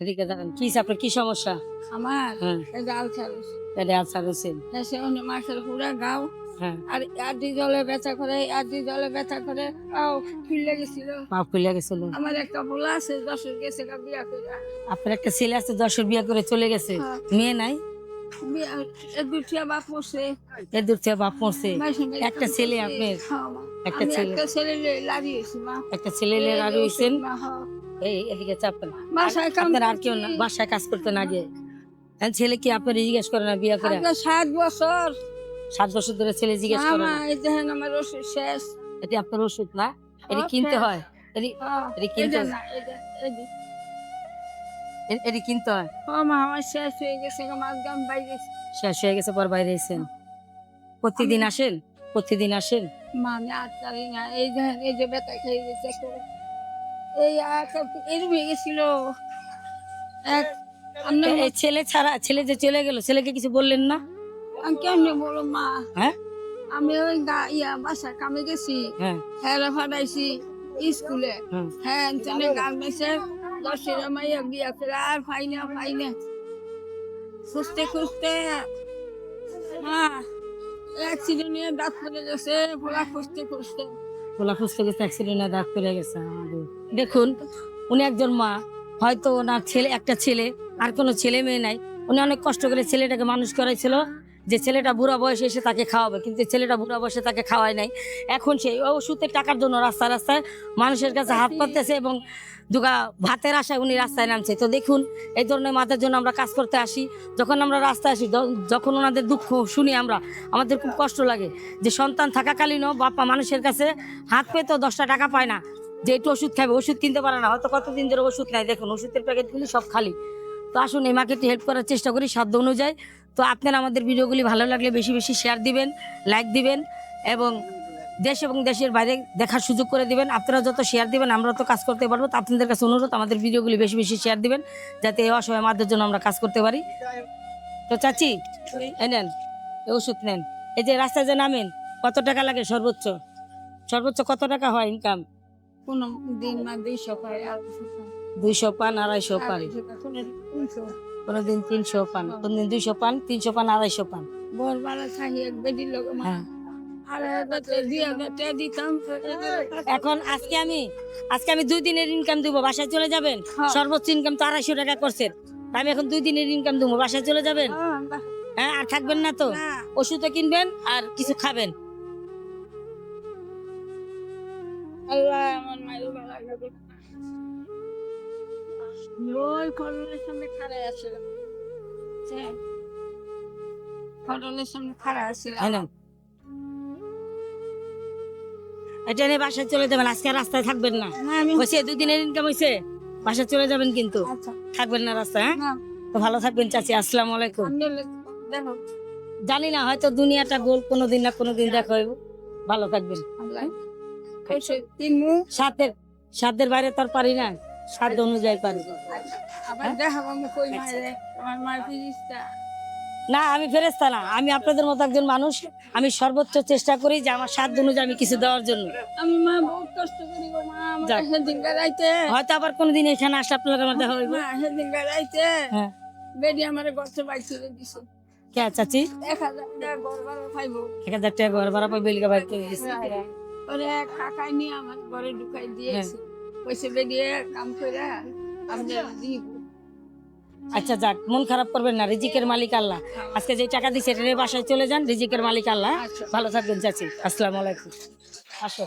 এদিকে দাঁড়ান কি আপনার কি সমস্যা? আমার? হ্যাঁ। আলসার হইছে। এটা আলসার হোসেন এসে অন্য মাসের পুরা গাও। হ্যাঁ। আর আদি জলে ব্যথা করে আদি জলে ব্যথা করে আও ফুলে গেছিল। ফুলে গেছিল। আমার একটা বলা আছে দশের গেছে বিয়া করে আপনার একটা ছেলে আছে দশের বিয়ে করে চলে গেছে। হ্যাঁ। মেয়ে নাই? একটা ছেলে। আপনার? হ্যাঁ, একটা ছেলে। একটা ছেলে মা। একটা ছেলে আর হইছেন? মা, হ্যাঁ। এই এদিকে বাসায় আপনার আর কেউ না বাসায় কাজ করতে না গিয়ে। আর ছেলে কি আপনার জিজ্ঞেস করে না বিয়ে করে? সাত বছর। সাত বছর ধরে ছেলে জিজ্ঞেস করে না? এই দেখেন আমার ওষুধ শেষ। এটি আপনার ওষুধ না? এটি কিনতে হয়? এটি হ্যাঁ, এটা কিনতে এটা কিনতে হয়? ও মা আমার শেষ হয়ে গেছে আমার গাম বাইরে শেষ হয়ে গেছে পর বাইরে এসেছেন। প্রতিদিন আসেন? প্রতিদিন আসেন? মা আমি আর পারি না। এই যে এই যে ব্যথা খেয়ে গেছে এই এরম হয়ে গেছিল। এক এই ছেলে ছাড়া ছেলে যে চলে গেল ছেলেকে কিছু বললেন না? আমি কেমনে বলো মা? হ্যাঁ? আমি ওই গা ইয়া বাসা কামে গেছি। হ্যাঁ। হ্যাঁ ফাটাইছি স্কুলে। হুম। হ্যাঁ চলে গান মেসে দশের মাইয়া বিয়া করে আর পাই না পাই না। খুঁজতে খুঁজতে হ্যাঁ অ্যাক্সিডেন্ট নিয়ে দাঁত পড়ে গেছে পোলা খুঁজতে খুঁজতে। গোলা খুঁজতে গেছে অ্যাক্সিডেন্টে দাগ পেরে গেছে আমাদের। দেখুন, উনি একজন মা, হয়তো ওনার ছেলে, একটা ছেলে, আর কোনো ছেলে মেয়ে নাই। উনি অনেক কষ্ট করে ছেলেটাকে মানুষ করাইছিল। যে ছেলেটা বুড়া বয়সে এসে তাকে খাওয়াবে কিন্তু ছেলেটা বুড়া বয়সে তাকে খাওয়ায় নাই। এখন সেই ওষুধের টাকার জন্য রাস্তায় রাস্তায় মানুষের কাছে হাত পাততেছে এবং দুগা ভাতের আশায় উনি রাস্তায় নামছে। তো দেখুন এই ধরনের মাথার জন্য আমরা কাজ করতে আসি। যখন আমরা রাস্তায় আসি যখন ওনাদের দুঃখ শুনি আমরা আমাদের খুব কষ্ট লাগে যে সন্তান থাকাকালীনও বাপ্পা মানুষের কাছে হাত পেতেও দশটা টাকা পায় না যে একটু ওষুধ খাবে ওষুধ কিনতে পারে না। হয়তো কতদিন ধরে ওষুধ নেয় দেখুন ওষুধের প্যাকেটগুলি সব খালি। তো আসুন এই মাকে হেল্প করার চেষ্টা করি, সাধ্য অনুযায়ী। তো আপনারা আমাদের ভিডিওগুলি ভালো লাগলে বেশি বেশি শেয়ার দিবেন লাইক দিবেন এবং দেশ এবং দেশের বাইরে দেখার সুযোগ করে দিবেন। আপনারা যত শেয়ার দিবেন, আমরা তো কাজ করতে পারব। তো আপনাদের কাছে অনুরোধ, আমাদের ভিডিওগুলি বেশি বেশি শেয়ার দিবেন, যাতে এই অসহায় মাদের জন্য আমরা কাজ করতে পারি। তো চাচি, এই নেন, এই ওষুধ নেন। এই যে রাস্তায় যে নামেন, কত টাকা লাগে সর্বোচ্চ? সর্বোচ্চ কত টাকা হয় ইনকাম কোনো দিন মা দুইশো আর দুইশো পান আড়াইশো পান কোনোদিন তিনশো পান কোনদিন দুইশো পান তিনশো পান আড়াইশো পান এক বেডি লোক হ্যাঁ এখন আজকে আমি আজকে আমি দুই দিনের ইনকাম দিব বাসায় চলে যাবেন হ্যাঁ। সর্বোচ্চ ইনকাম তো আড়াইশো টাকা করছেন আমি এখন দুই দিনের ইনকাম দেবো বাসায় চলে যাবেন হ্যাঁ, হ্যাঁ আর থাকবেন না তো ওষুধও কিনবেন আর কিছু খাবেন আল্লাহ আমার মায়ের ওই ফটলের সামনে খাড়া আছে। ফটলের সামনে খাড়া আছে। এটা নিয়ে বাসায় চলে যাবেন আজকে রাস্তায় থাকবেন না। হয়েছে দুই ইনকাম হয়েছে বাসায় চলে যাবেন কিন্তু। আচ্ছা। থাকবেন না রাস্তায় হ্যাঁ? তো ভালো থাকবেন চাচি আসসালামু আলাইকুম। জানি না হয়তো দুনিয়াটা গোল কোনোদিন না কোনোদিন দেখা হইব। ভালো থাকবেন। সাতের সাতের বাইরে তো আর পারি না। সাধ্য অনুযায়ী পারি। ফিরিস্তা। না আমি ফেরেস্তা না আমি আপনাদের মতো একজন মানুষ। আমি সর্বোচ্চ চেষ্টা করি যে আমার সাধ্য অনুযায়ী আমি কিছু দেওয়ার জন্য। আমি মা বহুত কষ্ট করি গো মা আমার সেদিন গাড়াইতে হয়তো আবার কোনোদিন এখানে আসলে আপনার আমার দেখা হইব। সেদিন হ্যাঁ। বেডি আমার গর্তে বাইক দিছে। কে চাচি? এক হাজার টাকা ঘর ভাড়া পাইবো। টাকা ঘর ওরে কাকাই নিয়ে আমার ঘরে ঢুকাই দিয়েছে। বেরিয়ে কাম করে আপনি দিব। আচ্ছা যাক মন খারাপ করবেন না রিজিকের মালিক আল্লাহ। আজকে যে টাকা দিচ্ছে এটা নিয়ে বাসায় চলে যান রিজিকের মালিক আল্লাহ। আচ্ছা। ভালো থাকবেন চাচি। আসসালাম আলাইকুম। আসো।